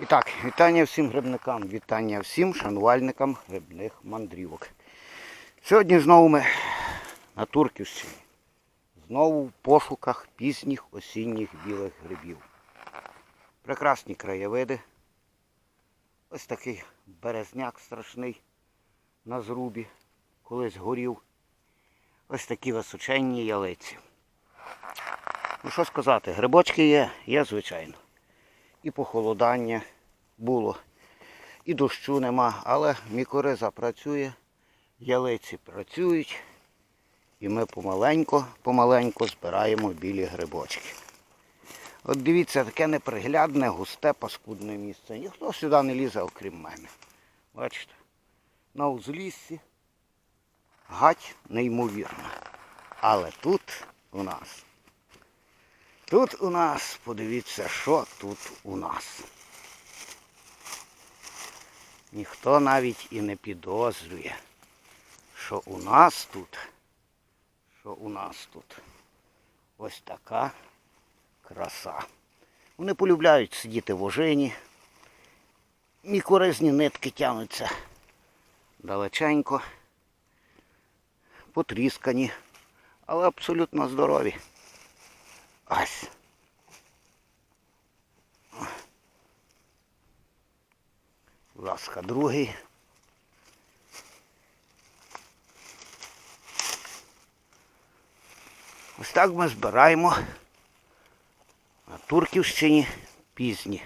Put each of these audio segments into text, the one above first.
І так, вітання всім грибникам, вітання всім шанувальникам грибних мандрівок. Сьогодні знову ми на Турківщині. Знову в пошуках пізніх осінніх білих грибів. Прекрасні краєвиди. Ось такий березняк страшний на зрубі, колись горів. Ось такі височенні ялиці. Ну що сказати, грибочки є, є звичайно. І похолодання було, і дощу нема, але мікориза працює, ялиці працюють, і ми помаленько, помаленько збираємо білі грибочки. От дивіться, таке неприглядне, густе, паскудне місце. Ніхто сюди не лізе, окрім мене. Бачите? На узліссі гать неймовірна. Але тут у нас Тут у нас, подивіться, що тут у нас. Ніхто навіть і не підозрює, що у нас тут, що у нас тут ось така краса. Вони полюбляють сидіти в ожині, мікоризні нитки тягнуться далеченько, потріскані, але абсолютно здорові. Ось. Будь ласка, другий. Ось так ми збираємо на Турківщині пізні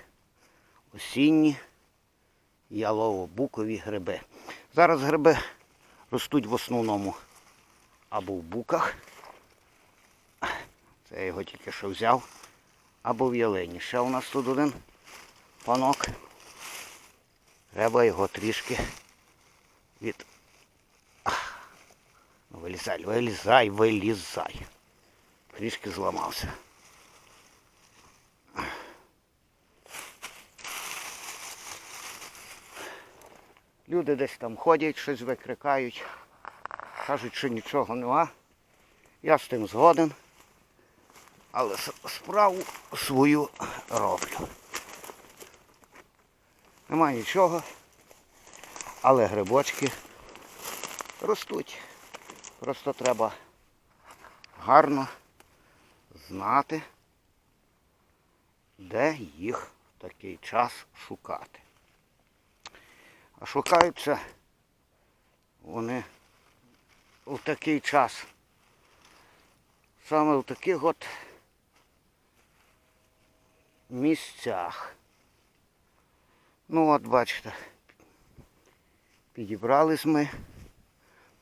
осінні ялово-букові гриби. Зараз гриби ростуть в основному або в буках. Це я його тільки що взяв. Або в ялині. Ще у нас тут один панок. Треба його трішки від... Ах. Ну, Вилізай, вилізай, вилізай. Трішки зламався. Люди десь там ходять, щось викрикають, кажуть, що нічого нема. Я з тим згоден але справу свою роблю. Нема нічого, але грибочки ростуть. Просто треба гарно знати, де їх в такий час шукати. А шукаються вони у такий час. Саме в таких от місцях. Ну от бачите, підібрались ми,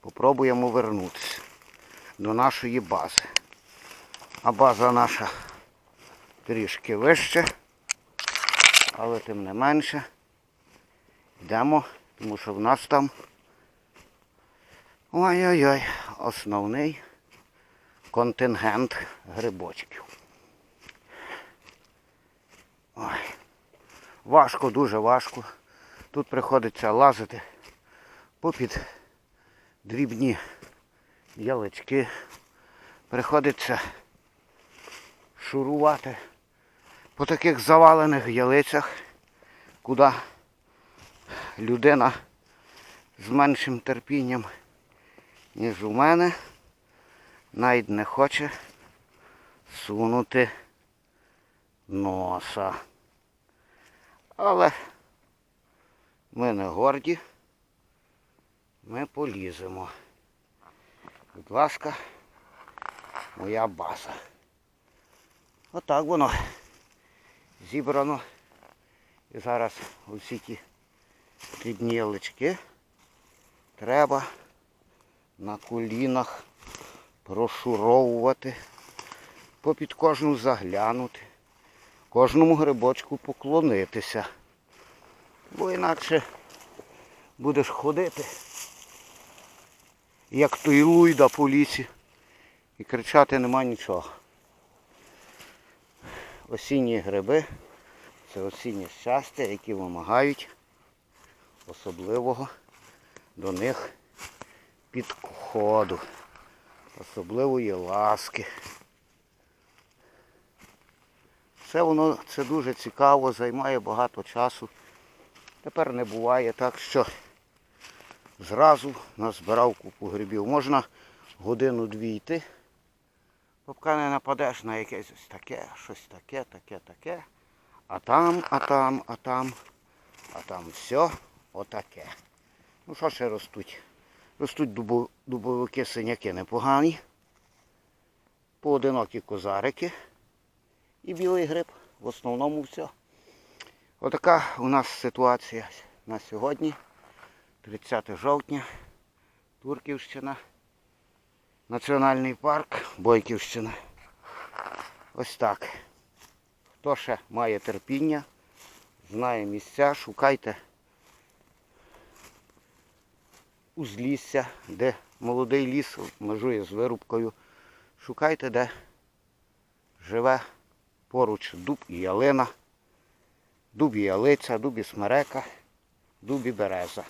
попробуємо вернутися до нашої бази. А база наша трішки вище, але тим не менше йдемо, тому що в нас там ой-ой-ой, основний контингент грибочків. Ой. Важко, дуже важко. Тут приходиться лазити попід дрібні ялички. Приходиться шурувати по таких завалених ялицях, куди людина з меншим терпінням, ніж у мене, навіть не хоче сунути носа. Але ми не горді, ми поліземо. Будь ласка, моя база. Отак воно зібрано. І зараз усі ті дрібні ялички треба на колінах прошуровувати, попід кожну заглянути кожному грибочку поклонитися. Бо інакше будеш ходити, як той луйда по лісі, і кричати нема нічого. Осінні гриби це осіннє щастя, які вимагають особливого до них підходу, особливої ласки. Все воно це дуже цікаво, займає багато часу. Тепер не буває так, що зразу назбирав купу грибів. Можна годину-дві йти, поки не нападеш на якесь ось таке, щось таке, таке, таке. А там, а там, а там, а там все отаке. Ну що ще ростуть? Ростуть дубо- дубовики синяки непогані, поодинокі козарики і білий гриб. В основному все. Отака у нас ситуація на сьогодні. 30 жовтня, Турківщина, Національний парк, Бойківщина. Ось так. Хто ще має терпіння, знає місця, шукайте узлісся, де молодий ліс межує з вирубкою. Шукайте, де живе поруч дуб і ялина, дуб і ялиця, дуб і смерека, дуб і береза.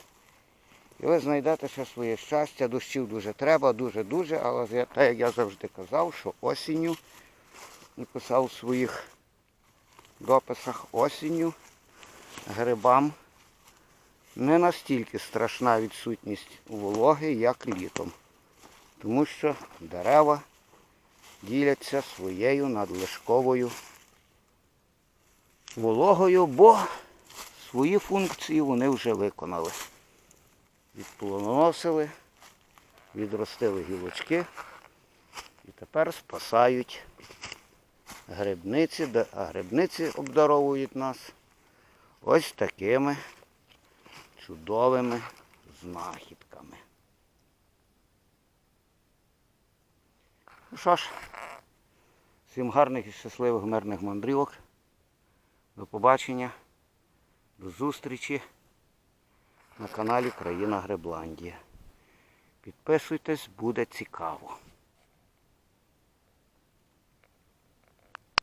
І ви знайдете ще своє щастя, дощів дуже треба, дуже-дуже, але так як я завжди казав, що осінню і писав у своїх дописах осінню грибам не настільки страшна відсутність вологи, як літом. Тому що дерева діляться своєю надлишковою вологою, бо свої функції вони вже виконали. Відплодоносили, відростили гілочки і тепер спасають грибниці, а грибниці обдаровують нас ось такими чудовими знахідками. Ну що ж, всім гарних і щасливих мирних мандрівок. До побачення, до зустрічі на каналі Країна Гребландія. Підписуйтесь, буде цікаво.